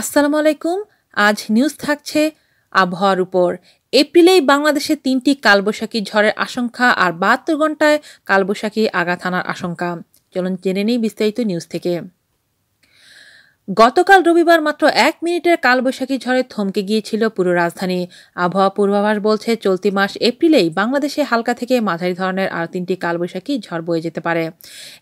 আসসালামু আলাইকুম। আজ নিউজ থাকছে আবহাওয়ার উপর। এপ্রিলেই বাংলাদেশে তিনটি কালবৈশাখী ঝড়ের আশঙ্কা আর বাহাত্তর ঘন্টায় কালবৈশাখী আঘাত আনার আশঙ্কা। চলুন জেনে নেই বিস্তারিত নিউজ থেকে। গতকাল রবিবার মাত্র এক মিনিটের কালবৈশাখী ঝড়ে থমকে গিয়েছিল পুরো রাজধানী। আবহাওয়া পূর্বাভাস বলছে, চলতি মাস এপ্রিলেই বাংলাদেশে হালকা থেকে মাঝারি ধরনের আর তিনটি কালবৈশাখী ঝড় বয়ে যেতে পারে।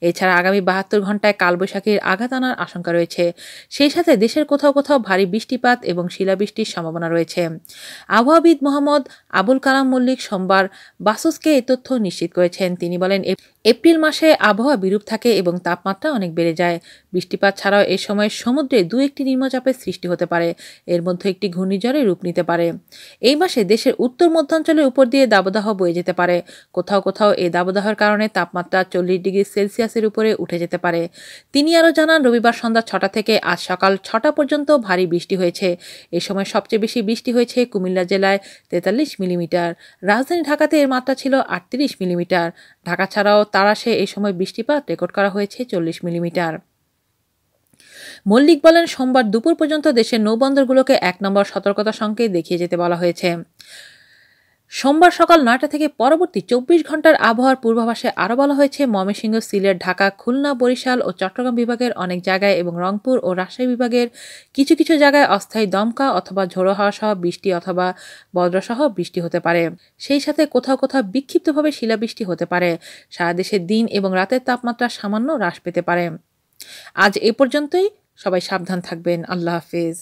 এছাড়া আগামী বাহাত্তর ঘন্টায় কালবৈশাখীর আঘাত আনার আশঙ্কা রয়েছে। সেই সাথে দেশের কোথাও কোথাও ভারী বৃষ্টিপাত এবং শিলাবৃষ্টির সম্ভাবনা রয়েছে। আবহাওয়াবিদ মোহাম্মদ আবুল কালাম মল্লিক সোমবার বাসুসকে এ তথ্য নিশ্চিত করেছেন। তিনি বলেন, এপ্রিল মাসে আবহাওয়া বিরূপ থাকে এবং তাপমাত্রা অনেক বেড়ে যায়। বৃষ্টিপাত ছাড়াও এ সময় সমুদ্রে দু একটি নিম্নচাপের সৃষ্টি হতে পারে। এর মধ্যে একটি ঘূর্ণিঝড়ে রূপ নিতে পারে। এই মাসে দেশের উত্তর মধ্যাঞ্চলের উপর দিয়ে দাবদাহ বয়ে যেতে পারে। কোথাও কোথাও এই দাবদাহের কারণে তাপমাত্রা চল্লিশ ডিগ্রি সেলসিয়াসের উপরে উঠে যেতে পারে। তিনি আরও জানান, রবিবার সন্ধ্যা ছটা থেকে আজ সকাল ছটা পর্যন্ত ভারী বৃষ্টি হয়েছে। এ সময় সবচেয়ে বেশি বৃষ্টি হয়েছে কুমিল্লা জেলায় তেতাল্লিশ মিলিমিটার। রাজধানী ঢাকাতে এর মাত্রা ছিল আটত্রিশ মিলিমিটার। ঢাকা ছাড়াও তারাশে এই সময় বৃষ্টিপাত রেকর্ড করা হয়েছে চল্লিশ মিলিমিটার। মল্লিক বলেন, সোমবার দুপুর পর্যন্ত দেশের নৌবন্দরগুলোকে এক নম্বর সতর্কতা সংকেত দেখিয়ে যেতে বলা হয়েছে। সোমবার সকাল নয়টা থেকে পরবর্তী চব্বিশ ঘণ্টার আবহাওয়ার পূর্বাভাসে আরও বলা হয়েছে, ময়মনসিংহ, সিলেট, ঢাকা, খুলনা, বরিশাল ও চট্টগ্রাম বিভাগের অনেক জায়গায় এবং রংপুর ও রাজশাহী বিভাগের কিছু কিছু জায়গায় অস্থায়ী দমকা অথবা ঝোড়ো হাওয়া সহ বৃষ্টি অথবা বজ্রসহ বৃষ্টি হতে পারে। সেই সাথে কোথাও কোথাও বিক্ষিপ্তভাবে শিলাবৃষ্টি হতে পারে। সারা দেশের দিন এবং রাতের তাপমাত্রা সামান্য হ্রাস পেতে পারে। আজ এ পর্যন্তই। সবাই সাবধান থাকবেন। আল্লাহ হাফিজ।